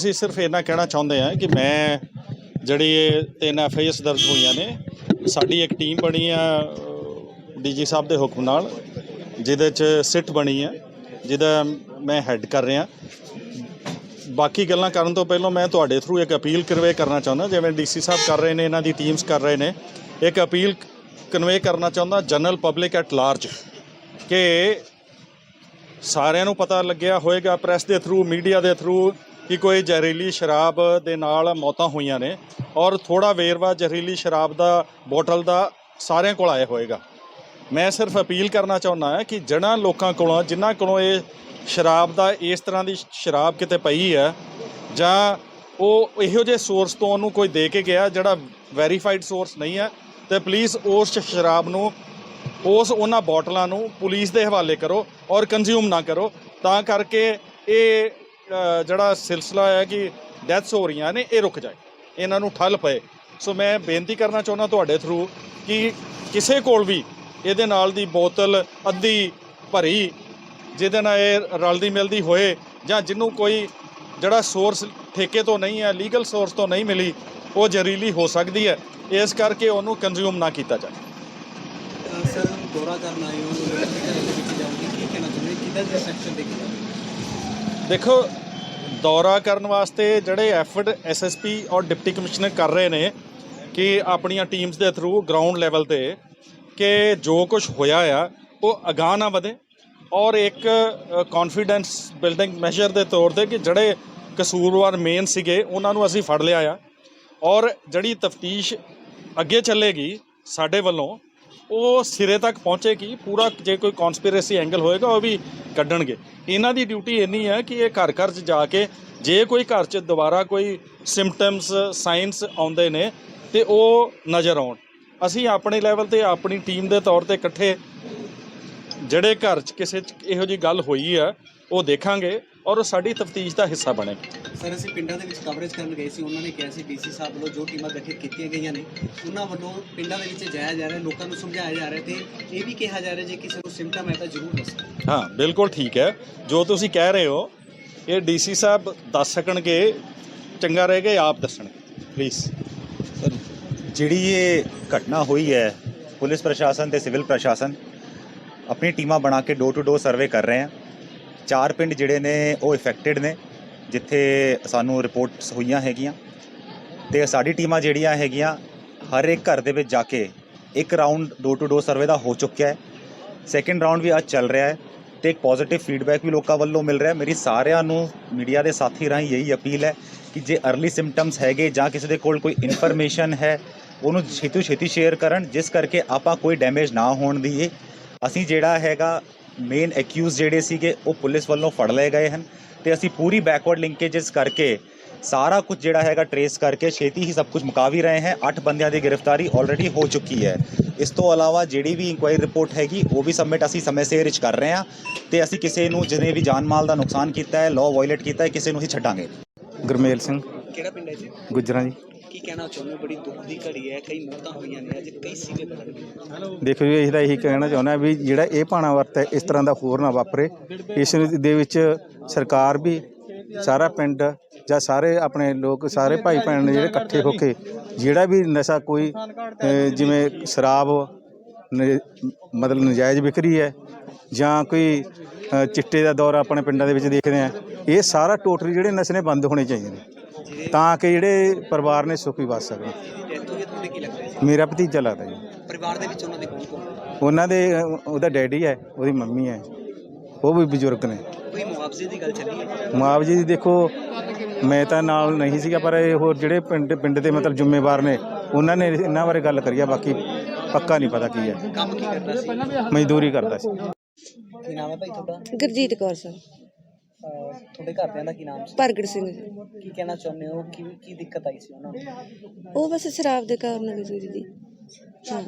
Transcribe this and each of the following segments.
ਅਸੀਂ ਸਿਰਫ ਇਹਨਾਂ ਕਹਿਣਾ ਚਾਹੁੰਦੇ ਹਾਂ ਕਿ ਮੈਂ ਜਿਹੜੀ ਇਹ ਤਿੰਨ ਐਫ ਆਈ ਐਸ ਦਰਜ ਹੋਈਆਂ ਨੇ, ਸਾਡੀ ਇੱਕ ਟੀਮ ਬਣੀ ਆ ਡੀਜੀ ਸਾਹਿਬ ਦੇ ਹੁਕਮ ਨਾਲ, ਜਿਹਦੇ ਚ ਸਿੱਟ ਬਣੀ ਆ, ਜਿਹਦਾ ਮੈਂ ਹੈੱਡ ਕਰ ਰਿਹਾ। ਬਾਕੀ ਗੱਲਾਂ ਕਰਨ ਤੋਂ ਪਹਿਲਾਂ ਮੈਂ ਤੁਹਾਡੇ ਥਰੂ ਇੱਕ ਅਪੀਲ ਕਰਵੇ ਕਰਨਾ ਚਾਹੁੰਦਾ, ਜਿਵੇਂ ਡੀਸੀ ਸਾਹਿਬ ਕਰ ਰਹੇ ਨੇ, ਇਹਨਾਂ ਦੀ ਟੀਮਸ ਕਰ ਰਹੇ ਨੇ। ਇੱਕ ਅਪੀਲ ਕਨਵੇ ਕਰਨਾ ਚਾਹੁੰਦਾ ਜਨਰਲ ਪਬਲਿਕ ਐਟ ਲਾਰਜ ਕਿ ਸਾਰਿਆਂ ਨੂੰ ਪਤਾ ਲੱਗਿਆ ਹੋਵੇਗਾ ਪ੍ਰੈਸ ਦੇ ਥਰੂ ਮੀਡੀਆ ਦੇ ਥਰੂ ਕਿ ਕੋਈ ਜ਼ਹਿਰੀਲੀ ਸ਼ਰਾਬ ਦੇ ਨਾਲ ਮੌਤਾਂ ਹੋਈਆਂ ਨੇ ਔਰ ਥੋੜਾ ਵੇਰਵਾ ਜ਼ਹਿਰੀਲੀ ਸ਼ਰਾਬ ਦਾ ਬੋਟਲ ਦਾ ਸਾਰਿਆਂ ਕੋਲ ਆਇਆ ਹੋਏਗਾ। ਮੈਂ ਸਿਰਫ ਅਪੀਲ ਕਰਨਾ ਚਾਹੁੰਦਾ ਹਾਂ ਕਿ ਜਿਹਨਾਂ ਲੋਕਾਂ ਕੋਲੋਂ, ਜਿਨ੍ਹਾਂ ਕੋਲੋਂ ਇਹ ਸ਼ਰਾਬ ਦਾ, ਇਸ ਤਰ੍ਹਾਂ ਦੀ ਸ਼ਰਾਬ ਕਿਤੇ ਪਈ ਹੈ ਜਾਂ ਉਹ ਇਹੋ ਜਿਹੇ ਸੋਰਸ ਤੋਂ ਉਹਨੂੰ ਕੋਈ ਦੇ ਕੇ ਗਿਆ ਜਿਹੜਾ ਵੈਰੀਫਾਈਡ ਸੋਰਸ ਨਹੀਂ ਹੈ, ਤੇ ਪਲੀਜ਼ ਉਸ ਸ਼ਰਾਬ ਨੂੰ, ਉਸ ਉਹਨਾਂ ਬੋਟਲਾਂ ਨੂੰ ਪੁਲਿਸ ਦੇ ਹਵਾਲੇ ਕਰੋ ਔਰ ਕੰਜ਼ਿਊਮ ਨਾ ਕਰੋ। ਤਾਂ ਕਰਕੇ ਇਹ ਜਿਹੜਾ ਸਿਲਸਿਲਾ ਹੈ ਕਿ ਡੈਥਸ ਹੋ ਰਹੀਆਂ ਨੇ ਇਹ ਰੁਕ ਜਾਏ। ਇਹਨਾਂ ਨੂੰ ਠੱਲ ਪਏ। ਸੋ ਮੈਂ ਬੇਨਤੀ ਕਰਨਾ ਚਾਹੁੰਦਾ ਤੁਹਾਡੇ ਥਰੂ ਕਿ ਕਿਸੇ ਕੋਲ ਵੀ ਇਹਦੇ ਨਾਲ ਦੀ ਬੋਤਲ ਅੱਧੀ ਭਰੀ ਜਿਹਦੇ ਨਾਲ ਇਹ ਰਲਦੀ ਮਿਲਦੀ ਹੋਏ ਜਾਂ ਜਿਹਨੂੰ ਕੋਈ ਜਿਹੜਾ ਸੋਰਸ ਠੇਕੇ ਤੋਂ ਨਹੀਂ ਹੈ ਲੀਗਲ ਸੋਰਸ ਤੋਂ ਨਹੀਂ ਮਿਲੀ ਉਹ ਜ਼ਹਿਰੀਲੀ ਹੋ ਸਕਦੀ ਹੈ। ਇਸ ਕਰਕੇ ਉਹਨੂੰ ਕੰਜ਼ਿਊਮ ਨਾ ਕੀਤਾ ਜਾਏ। ਅ, ਸਰ ਦੌਰਾ ਕਰਨ ਆਏ ਹੋ ਯੂਨੀਵਰਸਿਟੀ ਦੇ ਵਿੱਚ ਜਾਓਗੇ। ਕੀ ਕਹਿਣਾ ਚਾਹੁੰਦੇ ਕਿਹਦਾ ਦੇ ਸੈਕਸ਼ਨ ਦੇ? ਕੇ ਦੇਖੋ ਦੌਰਾ ਕਰਨ ਵਾਸਤੇ ਜਿਹੜੇ ਐਫਰਟ ਐਸਐਸਪੀ ਔਰ ਡਿਪਟੀ ਕਮਿਸ਼ਨਰ ਕਰ ਰਹੇ ਨੇ ਕਿ ਆਪਣੀਆਂ ਟੀਮਸ ਦੇ ਥਰੂ ਗਰਾਊਂਡ ਲੈਵਲ ਤੇ ਕਿ ਜੋ ਕੁਝ ਹੋਇਆ ਆ, ਉਹ ਅਗਾਂਹ ਨਾ ਵਧੇ ਔਰ ਇੱਕ ਕੌਨਫੀਡੈਂਸ ਬਿਲਡਿੰਗ ਮੈਸ਼ਰ ਦੇ ਤੌਰ ਤੇ ਕਿ ਜਿਹੜੇ ਕਸੂਰਵਾਰ ਮੇਨ ਸੀਗੇ, ਉਹਨਾਂ ਨੂੰ ਅਸੀਂ ਫੜ ਲਿਆ ਆ ਔਰ ਜਿਹੜੀ ਤਫਤੀਸ਼ ਅੱਗੇ ਚੱਲੇਗੀ ਸਾਡੇ ਵੱਲੋਂ ਉਹ ਸਿਰੇ ਤੱਕ ਪਹੁੰਚੇਗੀ ਪੂਰਾ ਜੇ ਕੋਈ ਕਨਸਪੀਰੇਸੀ ਐਂਗਲ ਹੋਏਗਾ, ਉਹ ਵੀ ਕੱਢਣਗੇ। ਇਹਨਾਂ ਦੀ ਡਿਊਟੀ ਇੰਨੀ ਹੈ ਕਿ ਇਹ ਘਰ ਘਰ 'ਚ ਜਾ ਕੇ ਜੇ ਕੋਈ ਘਰ 'ਚ ਦੁਬਾਰਾ ਕੋਈ ਸਿੰਪਟਮਸ ਸਾਈਨਸ ਆਉਂਦੇ ਨੇ ਤੇ ਉਹ ਨਜ਼ਰ ਆਉਣ। ਅਸੀਂ ਆਪਣੇ ਲੈਵਲ ਤੇ, ਆਪਣੀ ਟੀਮ ਦੇ ਤੌਰ ਤੇ ਇਕੱਠੇ ਜਿਹੜੇ ਘਰ 'ਚ ਕਿਸੇ 'ਚ ਇਹੋ ਜੀ ਗੱਲ ਹੋਈ ਆ ਉਹ ਦੇਖਾਂਗੇ। ਔਰ ਉਹ ਸਾਡੀ ਤਫਤੀਸ਼ ਦਾ ਹਿੱਸਾ ਬਣੇਗੀ ਸਰ ਅਸੀਂ ਪਿੰਡਾਂ ਦੇ ਵਿੱਚ ਕਵਰੇਜ ਕਰਨ ਗਏ ਸੀ ਉਹਨਾਂ ਨੇ ਕਿਹਾ ਸੀ ਡੀਸੀ ਸਾਹਿਬ ਵੱਲੋਂ ਜੋ ਟੀਮਾਂ ਗਠਿਤ ਕੀਤੀਆਂ ਗਈਆਂ ਨੇ ਉਹਨਾਂ ਵੱਲੋਂ ਪਿੰਡਾਂ ਦੇ ਵਿੱਚ ਜਾਇਆ ਜਾ ਰਿਹਾ ਲੋਕਾਂ ਨੂੰ ਸਮਝਾਇਆ ਜਾ ਰਿਹਾ ਤੇ ਇਹ ਵੀ ਕਿਹਾ ਜਾ ਰਿਹਾ ਜੇ ਕਿਸੇ ਨੂੰ ਸਿੰਪਟਮ ਹੈ ਤਾਂ ਜ਼ਰੂਰ ਦੱਸੋ। ਹਾਂ ਬਿਲਕੁਲ ਠੀਕ ਹੈ। ਜੋ ਤੁਸੀਂ ਕਹਿ ਰਹੇ ਹੋ ਇਹ ਡੀਸੀ ਸਾਹਿਬ ਦੱਸ ਸਕਣਗੇ ਚੰਗਾ ਰਹੇਗਾ ਆਪ ਦੱਸਣਗੇ। ਪਲੀਜ਼ ਸਰ ਜਿਹੜੀ ਇਹ ਘਟਨਾ ਹੋਈ ਹੈ ਪੁਲਿਸ ਪ੍ਰਸ਼ਾਸਨ ਤੇ ਸਿਵਲ ਪ੍ਰਸ਼ਾਸਨ ਆਪਣੀ ਟੀਮਾਂ ਬਣਾ ਕੇ ਡੋਰ ਟੂ ਡੋਰ ਸਰਵੇ ਕਰ ਰਹੇ ਆ। ਚਾਰ ਪਿੰਡ ਜਿਹੜੇ ਨੇ ਉਹ ਇਫੈਕਟਡ ਨੇ, ਜਿੱਥੇ ਸਾਨੂੰ ਰਿਪੋਰਟਸ ਹੋਈਆਂ ਹੈਗੀਆਂ ਤੇ ਸਾਡੀ ਟੀਮਾਂ ਜਿਹੜੀਆਂ ਹੈਗੀਆਂ, ਹਰ ਇੱਕ ਘਰ ਦੇ ਵਿੱਚ ਜਾ ਕੇ ਇੱਕ round door to door survey ਦਾ ਹੋ ਚੁੱਕਿਆ ਹੈ। ਸੈਕੰਡ ਰਾਉਂਡ ਵੀ ਅੱਜ ਚੱਲ ਰਿਹਾ ਹੈ ਤੇ ਇੱਕ ਪੋਜ਼ਿਟਿਵ ਫੀਡਬੈਕ ਵੀ ਲੋਕਾਂ ਵੱਲੋਂ ਮਿਲ ਰਿਹਾ ਮੇਰੀ ਸਾਰਿਆਂ ਨੂੰ ਮੀਡੀਆ ਦੇ ਸਾਥੀ ਰਾਹੀਂ ਇਹੀ ਅਪੀਲ ਹੈ ਕਿ ਜੇ ਅਰਲੀ ਸਿੰਪਟਮਸ ਹੈਗੇ ਜਾਂ ਕਿਸੇ ਦੇ ਕੋਲ ਕੋਈ ਇਨਫੋਰਮੇਸ਼ਨ ਹੈ, ਉਹਨੂੰ ਛੇਤੀ ਛੇਤੀ ਸ਼ੇਅਰ ਕਰਨ, ਜਿਸ ਕਰਕੇ ਆਪਾਂ ਕੋਈ ਡੈਮੇਜ ਨਾ ਹੋਣ ਦੀਏ ਅਸੀਂ ਜਿਹੜਾ ਹੈਗਾ ਮੇਨ ਐਕਿਊਜ਼ ਜਿਹੜੇ ਸੀਗੇ ਉਹ ਪੁਲਿਸ ਵੱਲੋਂ ਫੜ ਲਏ ਗਏ ਹਨ ਤੇ ਅਸੀਂ ਪੂਰੀ ਬੈਕਵਰਡ ਲਿੰਕੇजेस ਕਰਕੇ ਸਾਰਾ ਕੁਝ ਜਿਹੜਾ ਹੈਗਾ ਟਰੇਸ ਕਰਕੇ ਛੇਤੀ ਹੀ ਸਭ ਕੁਝ ਮੁਕਾ ਵੀ ਰਹੇ ਹਾਂ। 8 ਬੰਦਿਆਂ ਦੀ ਗ੍ਰਿਫਤਾਰੀ ਆਲਰੇਡੀ ਹੋ ਚੁੱਕੀ ਹੈ। ਇਸ ਤੋਂ ਇਲਾਵਾ ਜਿਹੜੀ ਵੀ ਇਨਕੁਆਇਰੀ ਰਿਪੋਰਟ ਹੈਗੀ ਉਹ ਵੀ ਸਬਮਿਟ ਅਸੀਂ ਸਮੇਂ ਸਿਰ ਵਿੱਚ ਕਰ ਰਹੇ ਹਾਂ ਤੇ ਅਸੀਂ ਕਿਸੇ ਨੂੰ ਜਿਹਨੇ ਵੀ ਜਾਨ ਮਾਲ ਦਾ ਨੁਕਸਾਨ ਕੀਤਾ ਹੈ ਲਾਅ ਵਾਇਲੇਟ ਕੀਤਾ ਹੈ ਕਿਸੇ ਨੂੰ ਹੀ ਛੱਡਾਂਗੇ। ਗੁਰਮੇਲ ਸਿੰਘ। ਕਿਹੜਾ ਪਿੰਡ ਹੈ ਜੀ? ਗੁੱਜਰਾਂ ਜੀ। ਕੀ ਕਹਿਣਾ ਚਾਹੁੰਦੇ ਹੋ? ਬੜੀ ਦੁੱਖ ਦੀ ਘੜੀ ਹੈ, ਕਈ ਮੌਤਾਂ ਹੋਈਆਂ ਨੇ, ਅੱਜ ਕਈ ਸੀਗੇ ਦੇਖੋ ਜੀ ਇਹਦਾ ਇਹੀ ਕਹਿਣਾ ਚਾਹੁੰਦਾ ਵੀ ਜਿਹੜਾ ਇਹ ਭਾਣਾ ਵਰਤ ਹੈ, ਇਸ ਤਰ੍ਹਾਂ ਦਾ ਹੋਰ ਨਾ ਵਾਪਰੇ। ਇਸ ਦੇ ਵਿੱਚ ਸਰਕਾਰ ਵੀ, ਸਾਰਾ ਪਿੰਡ ਜਾਂ ਸਾਰੇ ਆਪਣੇ ਲੋਕ, ਸਾਰੇ ਭਾਈ ਭੈਣ ਨੇ ਜਿਹੜੇ ਇਕੱਠੇ ਹੋ ਕੇ ਜਿਹੜਾ ਵੀ ਨਸ਼ਾ ਕੋਈ ਜਿਵੇਂ ਸ਼ਰਾਬ, ਨ- ਮਤਲਬ ਨਜਾਇਜ਼ ਵਿਕਰੀ ਹੈ ਜਾਂ ਕੋਈ ਚਿੱਟੇ ਦਾ ਦੌਰ ਆਪਣੇ ਪਿੰਡਾਂ ਦੇ ਵਿੱਚ ਦੇਖਦੇ ਆ ਇਹ ਸਾਰਾ ਟੋਟਲੀ ਜਿਹੜੇ ਨਸ਼ੇ ਨੇ ਬੰਦ ਹੋਣੇ ਚਾਹੀਦੇ ਨੇ। ਤਾਂ ਕਿ ਜਿਹੜੇ ਪਰਿਵਾਰ ਨੇ ਸੁਖੀ ਵਸ ਸਕਣ। ਡੈਥ ਤੁਹਾਡੇ ਕੀ ਲੱਗਦਾ ਹੈ ਮੇਰਾ ਭਤੀਜਾ ਲੱਗਦਾ ਜੀ। ਪਰਿਵਾਰ ਦੇ ਵਿੱਚ ਉਹਨਾਂ ਦੇ ਕੌਣ ਕੌਣ? ਉਹਨਾਂ ਦੇ ਉਹਦਾ ਡੈਡੀ ਹੈ ਉਹਦੀ ਮੰਮੀ ਹੈ। ਉਹ ਵੀ ਬਜ਼ੁਰਗ ਨੇ। ਕੋਈ ਮੁਆਵਜ਼ੇ ਦੀ ਗੱਲ ਚੱਲੀ ਹੈ? ਮੁਆਵਜ਼ੇ ਦੀ ਦੇਖੋ ਮੈਂ ਤਾਂ ਨਾਲ ਨਹੀਂ ਸੀਗਾ ਪਰ ਇਹ ਹੋਰ ਜਿਹੜੇ ਪਿੰਡ ਪਿੰਡ ਦੇ ਮਤਲਬ ਜ਼ਿੰਮੇਵਾਰ ਨੇ ਉਹਨਾਂ ਨੇ ਇਹਨਾਂ ਬਾਰੇ ਗੱਲ ਕਰੀ ਆ ਬਾਕੀ ਪੱਕਾ ਨਹੀਂ ਪਤਾ ਕੀ ਹੈ। ਕੰਮ ਕੀ ਕਰਦਾ ਸੀ? ਮਜ਼ਦੂਰੀ ਕਰਦਾ ਸੀ। ਕੀ ਨਾਮ ਹੈ ਭਾਈ ਤੁਹਾਡਾ? ਗੁਰਜੀਤ ਕੌਰ ਸਰ। ਤੁਹਾਡੇ ਘਰਦਿਆਂ ਦਾ ਕੀ ਨਾਮ ਸੀ? ਪ੍ਰਗਟ ਸਿੰਘ ਕੀ ਕਹਿਣਾ ਚਾਹੁੰਦੇ ਹੋ? ਕੀ ਕੀ ਦਿੱਕਤ ਆਈ ਸੀ ਉਹਨਾਂ ਨੂੰ? ਉਹ ਬਸ ਸ਼ਰਾਬ ਦੇ ਕਾਰਨ ਵੀ ਵੀਰ ਜੀ। ਹਾਂ।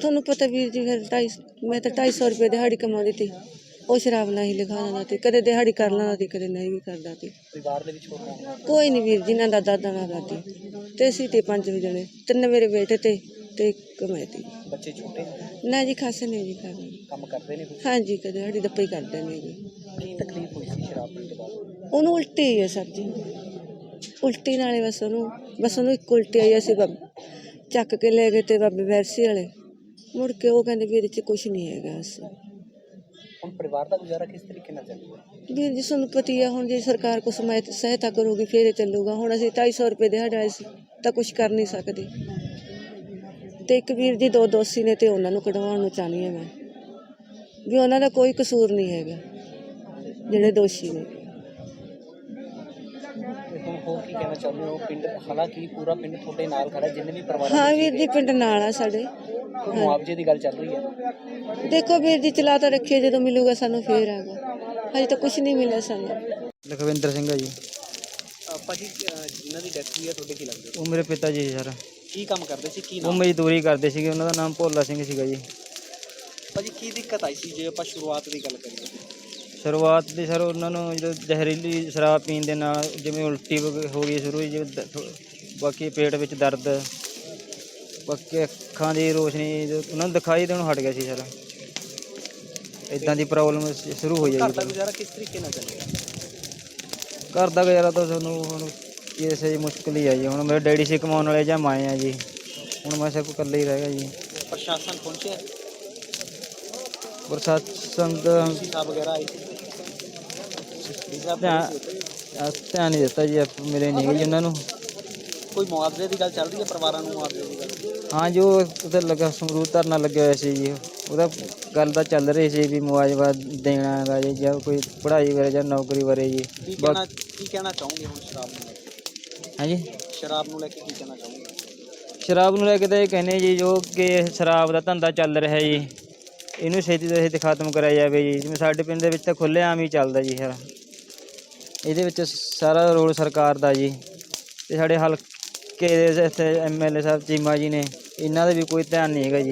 ਤੁਹਾਨੂੰ ਪਤਾ ਵੀਰ ਜੀ ਫਿਰ ਢਾਈ ਮੈਂ ਤਾਂ 250 ਰੁਪਏ ਦਿਹਾੜੀ ਕਮਾਉਂਦੀ ਤੀ ਉਹ ਸ਼ਰਾਬ ਨਾਲ ਹੀ ਲਿਖਾ ਦਿੰਦਾ ਤੇ ਕਦੇ ਦਿਹਾੜੀ ਕਰ ਲੈਂਦਾ ਤੇ ਕਦੇ ਨਹੀਂ ਵੀ ਕਰਦਾ ਤੇ ਪਰਿਵਾਰ ਦੇ ਵਿੱਚ ਹੋਰ ਕੌਣ? ਹੈ? ਕੋਈ ਨਹੀਂ ਵੀਰ ਜੀ ਨਾ ਦਾ ਦਾਦਾ ਨਾ ਦਾਦੀ। ਤੇ ਅਸੀਂ ਤੇ ਪੰਜ ਜਣੇ ਤਿੰਨ ਮੇਰੇ ਬੇਟੇ ਤੇ ਤੇ ਇੱਕ ਮੈਂ ਤੀ ਬੱਚੇ ਛੋਟੇ ਨਾ? ਜੀ ਖਾਸੇ ਨਹੀਂ ਜੀ ਕੰਮ ਕਰਦੇ ਨੇ ਕੁਛ? ਹਾਂਜੀ ਕਦੇ ਦਿਹਾੜੀ ਦੱਪੇ ਕਰਦੇ ਨੇ ਜੀ। ਕੀ ਤਕਲੀਫ ਹੋਈ ਸੀ ਸ਼ਰਾਬ ਪੀਣ ਤੋਂ ਬਾਅਦ? ਉਹਨੂੰ ਉਲਟੀ ਹੈ ਸਰ ਜੀ। ਉਲਟੀ ਨਾਲੇ ਬਸ ਉਹਨੂੰ ਬਸ ਉਹਨੂੰ ਇੱਕ ਉਲਟੀ ਆਈ ਅਸੀਂ ਬੱਬ ਚੱਕ ਕੇ ਲੈ ਗਏ ਤੇ ਬਾਬੇ ਵੈਰਸੀ ਵਾਲੇ। ਮੁੜ ਕੇ ਉਹ ਕਹਿੰਦੇ ਵੀ ਇਹਦੇ ਚ ਕੁਝ ਨਹੀਂ ਹੈਗਾ ਹੁਣ ਪਰਿਵਾਰ ਦਾ ਗੁਜ਼ਾਰਾ ਕਿਸ ਤਰੀਕੇ ਨਾਲ ਚੱਲੂਗਾ ਵੀਰ ਜੀ ਤੁਹਾਨੂੰ ਪਤੀ ਆ ਹੁਣ ਜੇ ਸਰਕਾਰ ਕੁਛ ਸਮਾਇਤ ਸਹਾਇਤਾ ਕਰੂਗੀ ਫੇਰ ਇਹ ਚੱਲੂਗਾ। ਹੁਣ ਅਸੀਂ 250 ਰੁਪਏ ਦਿਹਾੜੀ ਵਾਲੇ ਸੀ ਤਾਂ ਕੁਝ ਕਰ ਨਹੀਂ ਸਕਦੇ। ਤੇ ਇੱਕ ਵੀਰ ਜੀ ਦੋ ਦੋਸ਼ੀ ਨੇ ਤੇ ਉਹਨਾਂ ਨੂੰ ਕਢਵਾਉਣ ਨੂੰ ਚਾਹਨੀ ਹੈ ਮੈਂ। ਵੀ ਉਹਨਾਂ ਦਾ ਕੋਈ ਕਸੂਰ ਨਹੀਂ ਹੈਗਾ ਜਿਹੜੇ ਦੋਸ਼ੀ ਨੇ। ਤੇ ਹੁਣ ਹੋਰ ਕੀ ਕਹਿਣਾ ਚਾਹੁੰਦੇ ਹੋ? ਪਿੰਡ ਹਾਲਾਂਕਿ ਪੂਰਾ ਪਿੰਡ ਤੁਹਾਡੇ ਨਾਲ ਖੜਾ ਜਿੰਨੇ ਵੀ ਪਰਿਵਾਰ ਹਾਂ ਵੀਰ ਜੀ ਪਿੰਡ ਨਾਲ ਆ ਸਾਡੇ। ਕੋਈ ਮੁਆਵਜ਼ੇ ਦੀ ਗੱਲ ਚੱਲ ਰਹੀ ਹੈ? ਦੇਖੋ ਵੀਰ ਜੀ ਚਲਾ ਤਾਂ ਰੱਖਿਏ ਜਦੋਂ ਮਿਲੂਗਾ ਸਾਨੂੰ ਫੇਰ ਆਗਾ ਹਜੇ ਤਾਂ ਕੁਝ ਨਹੀਂ ਮਿਲਿਆ ਸਾਨੂੰ। ਲਖਵਿੰਦਰ ਸਿੰਘ ਆ ਜੀ। ਭਾਜੀ ਜਿਨ੍ਹਾਂ ਦੀ ਡੈਥ ਹੋਈ ਹੈ ਤੁਹਾਡੇ ਕੀ ਲੱਗਦੇ? ਉਹ ਮੇਰੇ ਪਿਤਾ ਜੀ ਸਰ। ਕੀ ਕੰਮ ਕਰਦੇ ਸੀ? ਕੀ ਉਹ ਨਾਮ? ਮਜ਼ਦੂਰੀ ਕਰਦੇ ਸੀਗੇ ਉਹਨਾਂ ਦਾ ਨਾਮ ਭੋਲਾ ਸਿੰਘ ਸੀਗਾ ਜੀ। ਭਾਜੀ ਕੀ ਦਿੱਕਤ ਆਈ ਸੀ ਜੇ ਆਪਾਂ ਸ਼ੁਰੂਆਤ ਦੀ ਗੱਲ ਕਰੀਏ? ਸ਼ੁਰੂਆਤ ਦੀ ਸਰ ਉਹਨਾਂ ਨੂੰ ਜਦੋਂ ਜ਼ਹਿਰੀਲੀ ਸ਼ਰਾਬ ਪੀਣ ਦੇ ਨਾਲ ਜਿਵੇਂ ਉਲਟੀ ਵਗ- ਹੋ ਗਈ ਸ਼ੁਰੂ ਜਿਵੇਂ ਦ- ਥੋ- ਬਾਕੀ ਪੇਟ ਵਿੱਚ ਦਰਦ ਬਾਕੀ ਅੱਖਾਂ ਦੀ ਰੋਸ਼ਨੀ ਉਹਨਾਂ ਨੂੰ ਦਿਖਾਈ ਦੇਣੋਂ ਹਟ ਗਿਆ ਸੀ ਸਰ। ਇਦਾਂ ਦੀ ਪ੍ਰੋਬਲਮ ਸ਼ੁਰੂ ਹੋਈ ਹੈ ਘਰ ਦਾ ਜੀ ਗੁਜ਼ਾਰਾ ਕਿਸ ਤਰੀਕੇ ਨਾਲ ਚੱਲੇਗਾ ਘਰ ਦਾ ਗੁਜ਼ਾਰਾ ਤਾਂ ਤੁਹਾਨੂੰ ਹੁਣ ਜੀ ਮੁਸ਼ਕਲ ਹੀ ਆ ਜੀ। ਹੁਣ ਮੇਰੇ ਡੈਡੀ ਸੀ ਕਮਾਉਣ ਵਾਲੇ ਜਾਂ ਮਾਏ ਆ ਜੀ। ਹੁਣ ਮੈਂ ਸਭ ਇਕੱਲੇ ਹੀ ਰਹਿ ਗਿਆ ਜੀ। ਪ੍ਰਸ਼ਾਸਨ ਪਹੁੰਚਿਆ? ਪ੍ਰਸ਼ਾਸਨ ਦਾ ਡੀਸੀ ਸਾਹਿਬ ਵਗੈਰਾ ਆਏ? ਸੀ ਧਿਆਨ ਅਹ ਧਿਆਨ ਨਹੀਂ ਦਿੱਤਾ ਜੀ ਆਪ- ਮਿਲੇ ਨਹੀਂ ਗਏ ਜੀ ਉਹਨਾਂ ਨੂੰ। ਕੋਈ ਮੁਆਵਜ਼ੇ ਦੀ ਗੱਲ ਚੱਲ ਰਹੀ ਹੈ? ਪਰਿਵਾਰਾਂ ਨੂੰ ਮੁਆਵਜ਼ੇ ਦੀ ਗੱਲ? ਹਾਂ ਜੋ ਉਹਦੇ ਲੱਗਾ ਸੰਗਰੂਰ ਧਰਨਾ ਲੱਗਿਆ ਹੋਇਆ ਸੀ ਜੀ। ਉਹਦਾ ਗੱਲ ਤਾਂ ਚੱਲ ਰਹੀ ਸੀ ਵੀ ਮੁਆਵਜ਼ਾ ਦੇਣਾ ਹੈਗਾ ਜੀ ਜਾਂ ਕੋਈ ਪੜ੍ਹਾਈ ਬਾਰੇ ਜਾਂ ਨੌਕਰੀ ਬਾਰੇ ਜੀ। ਕੀ ਕਹਿਣਾ ਕੀ ਕਹਿਣਾ ਚਾਹੋਗੇ ਹੁਣ ਸ਼ਰਾਬ ਨੂੰ ਹਾਂਜੀ? ਸ਼ਰਾਬ ਨੂੰ ਲੈ ਕੇ ਕੀ ਕਹਿਣਾ ਚਾਹੋਗੇ? ਸ਼ਰਾਬ ਨੂੰ ਲੈ ਕੇ ਤਾਂ ਇਹ ਕਹਿੰਦੇ ਜੀ ਜੋ ਕਿ ਸ਼ਰਾਬ ਦਾ ਧੰਦਾ ਚੱਲ ਰਿਹਾ ਜੀ ਇਹਨੂੰ ਛੇਤੀ ਤੋਂ ਛੇਤੀ ਖਤਮ ਕਰਾਇਆ ਜਾਵੇ ਜੀ। ਜਿਵੇਂ ਸਾਡੇ ਪਿੰਡ ਦੇ ਵਿੱਚ ਤਾਂ ਖੁੱਲ੍ਹੇਆਮ ਹੀ ਚੱਲਦਾ ਜੀ ਸਰ ਇਹਦੇ ਵਿੱਚ ਸਾਰਾ ਰੋਲ ਸਰਕਾਰ ਦਾ ਜੀ। ਤੇ ਸਾਡੇ ਹਲਕੇ ਦੇ ਇੱਥੇ ਐਮਐਲਏ ਸਾਹਿਬ ਚੀਮਾ ਜੀ ਨੇ ਇਹਨਾਂ ਦਾ ਵੀ ਕੋਈ ਧਿਆਨ ਨਹੀਂ ਹੈਗਾ ਜੀ।